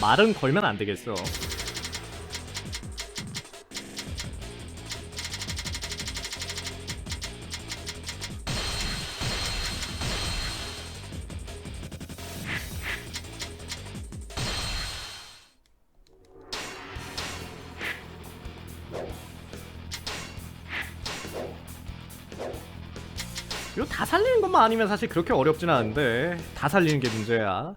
말은 걸면 안 되겠어. 이거 다 살리는 것만 아니면 사실 그렇게 어렵진 않은데 다 살리는 게 문제야.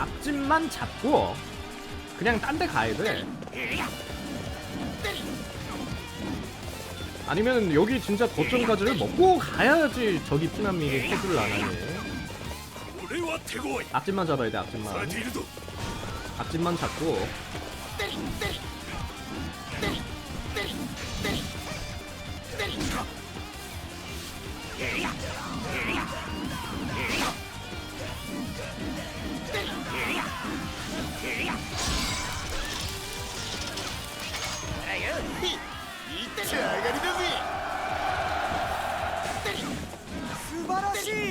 앞집만 잡고 그냥 딴 데 가야 돼. 아니면 여기 진짜 거점까지를 먹고 가야지 저기 피난민이 터지를 안 하네. 앞집만 잡아야 돼 앞집만. 앞집만 잡고.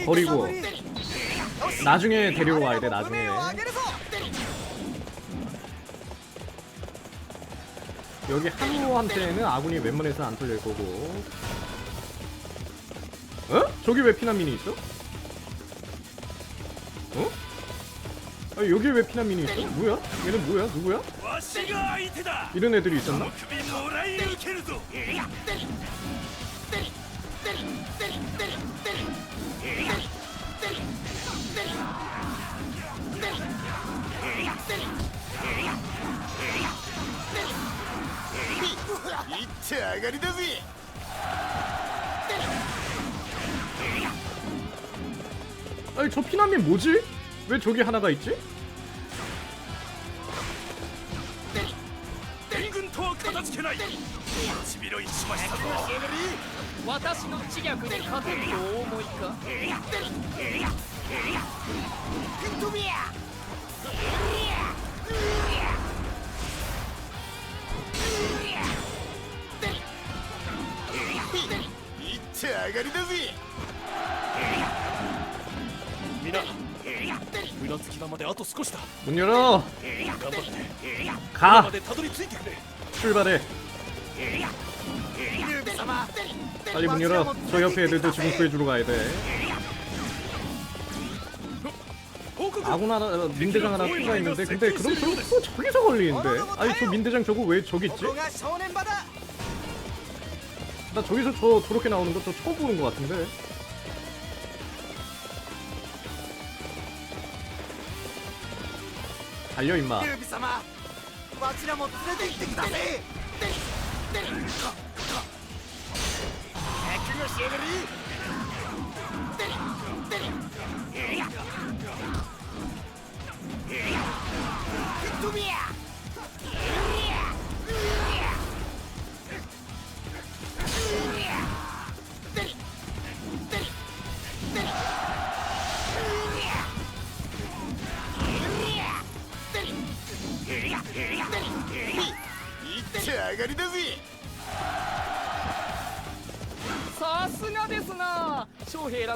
버리고 나중에 데리고 가야 돼 나중에 여기 한우한테는 아군이 웬만해서 안 뚫릴 거고 어? 저기 왜 피난민이 있어? 어? 아 여기 왜 피난민이 있어? 뭐야? 얘는 뭐야? 누구야? 이런 애들이 있었나? 이트 아가리다 위. 아니 저 피난민 뭐지? 왜 저기 하나가 있지? かつけないしいしましたぞ私の知略勝てるとお思いかいっ上がりだぜみんなき場まであと少しだ。頑張って。か。までたどり着いてくれ。 출발해. 빨리 문 열어. 저 옆에 애들도 지금 구해주러 가야 돼. 아군 하나, 어, 민대장 하나 추가 있는데 근데 그럼 저거 또 저기서 걸리는데? 아니 저 민대장 저거 왜 저기 있지? 나 저기서 저 저렇게 나오는 거 저 처음 보는 것 같은데? 달려 임마. わしらも連れて行ってくださいででで覚悟しやがででいやいや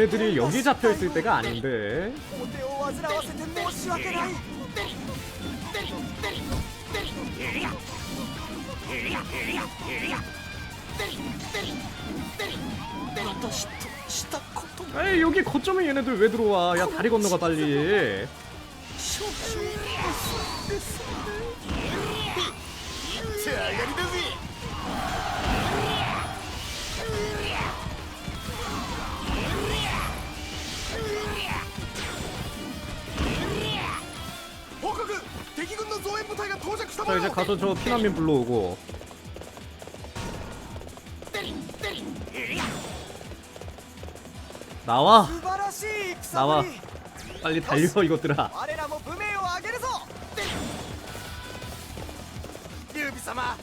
얘네들이 여기 잡혀 있을 때가 아닌데 お手を煩わせて申し訳ない 에이 여기 거점에 얘네들 왜 들어와 야 다리 건너가 빨리 手上がりだぜ 자 이제 가서 저 피난민 불러오고 나와 素晴らしい戦 나와 ぶり 빨리 달려 이것들아 我らも武名を上げるぞ劉備様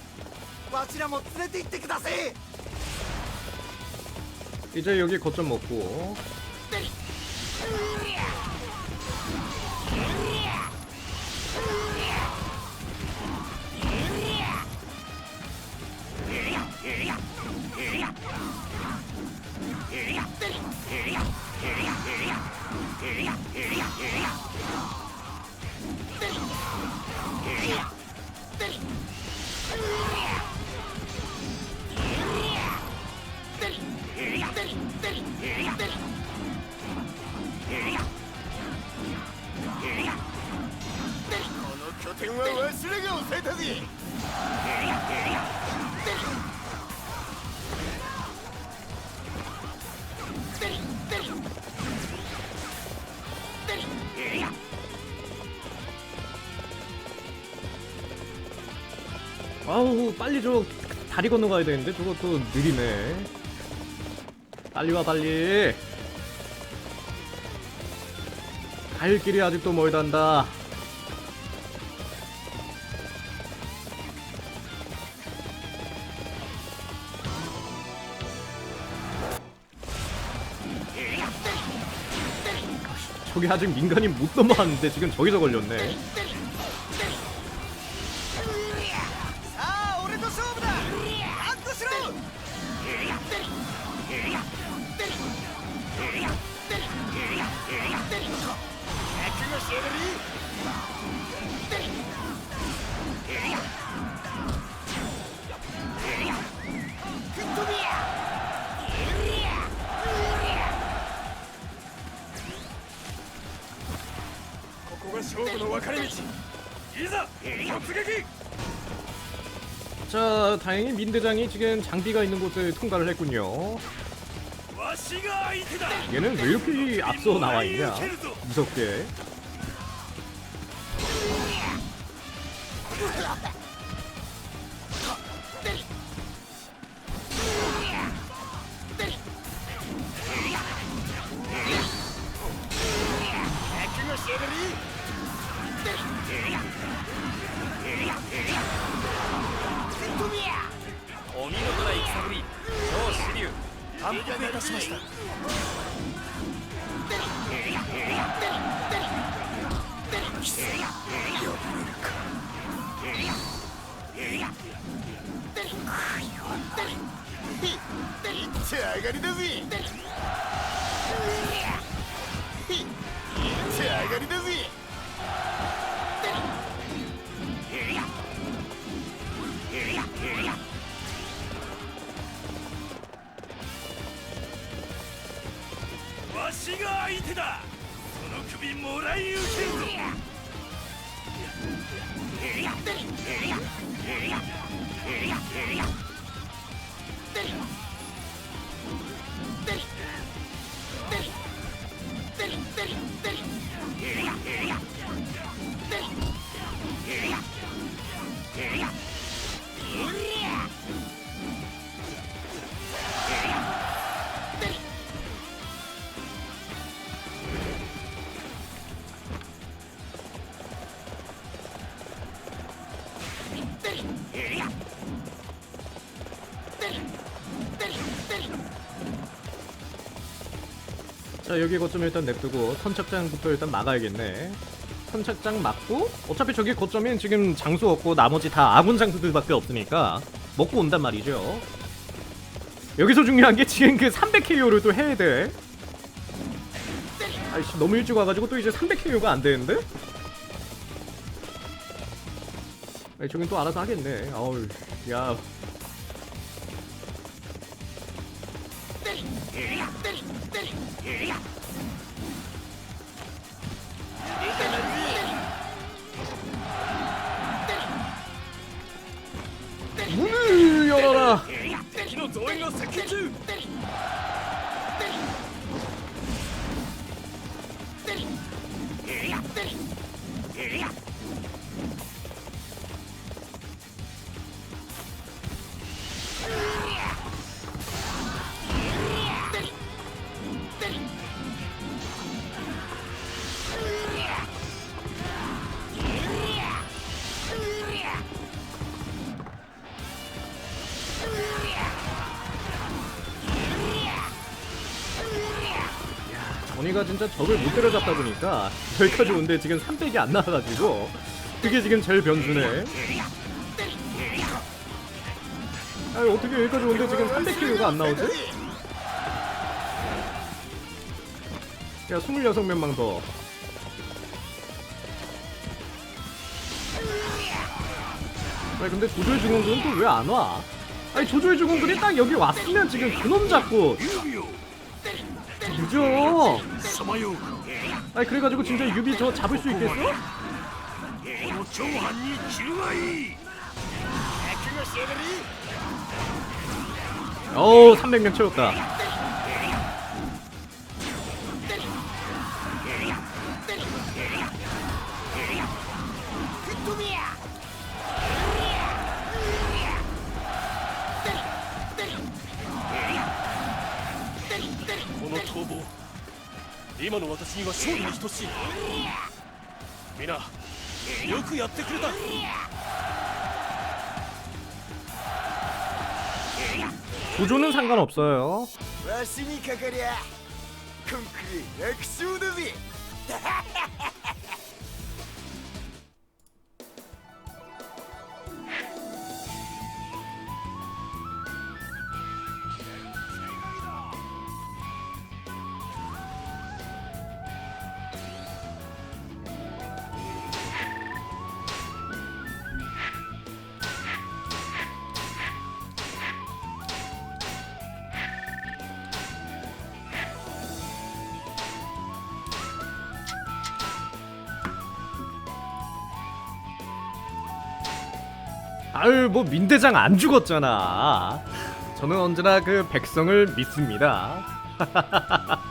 わしらも連れて行ってください 이제 여기 거점 먹고 こ 아우 빨리 저 다리 건너가야 되는데? 저거 또 느리네. 빨리 와 빨리. 갈 길이 아직도 멀단다 저기 아직 민간인 못 넘어왔는데 지금 저기서 걸렸네 さあ俺と勝負だアップしろ 자 다행히 민대장이 지금 장비가 있는 곳을 통과를 했군요 わしが相手だ 얘는 왜 이렇게 앞서 나와 있냐 무섭게 어, お見事な戦ぶり超支流反復いたしました。手上がりだぜ。手上がりだぜ 자 여기 거점 일단 냅두고 선착장부터 일단 막아야겠네. 선착장 막고 어차피 저기 거점엔 지금 장수 없고 나머지 다 아군 장수들밖에 없으니까 먹고 온단 말이죠. 여기서 중요한 게 지금 그 300KO를 또 해야 돼. 아이씨 너무 일찍 와가지고 또 이제 300KO가 안 되는데? 아니 저긴 또 알아서 하겠네. 어우 야 うよらら敵の増援が接近中 전이가 진짜 적을 못 때려잡다 보니까 여기까지 오는데 지금 300이 안 나와가지고 그게 지금 제일 변수네 아 어떻게 여기까지 오는데 지금 300kg가 안 나오지? 야 26명만 더 아니 근데 조조의 중원군은 또 왜 안 와? 아니 조조의 중원군이 딱 여기 왔으면 지금 그놈 잡고 그죠? 아니 그래가지고 진짜 유비 저 잡을 수 있겠어? 어우 300명 채웠다 今の私には勝利に等しい皆よくやってくれた 조조는 상관없어요 わしにかかりゃ今回楽勝だぜ 아유 뭐 민대장 안 죽었잖아. 저는 언제나 그 백성을 믿습니다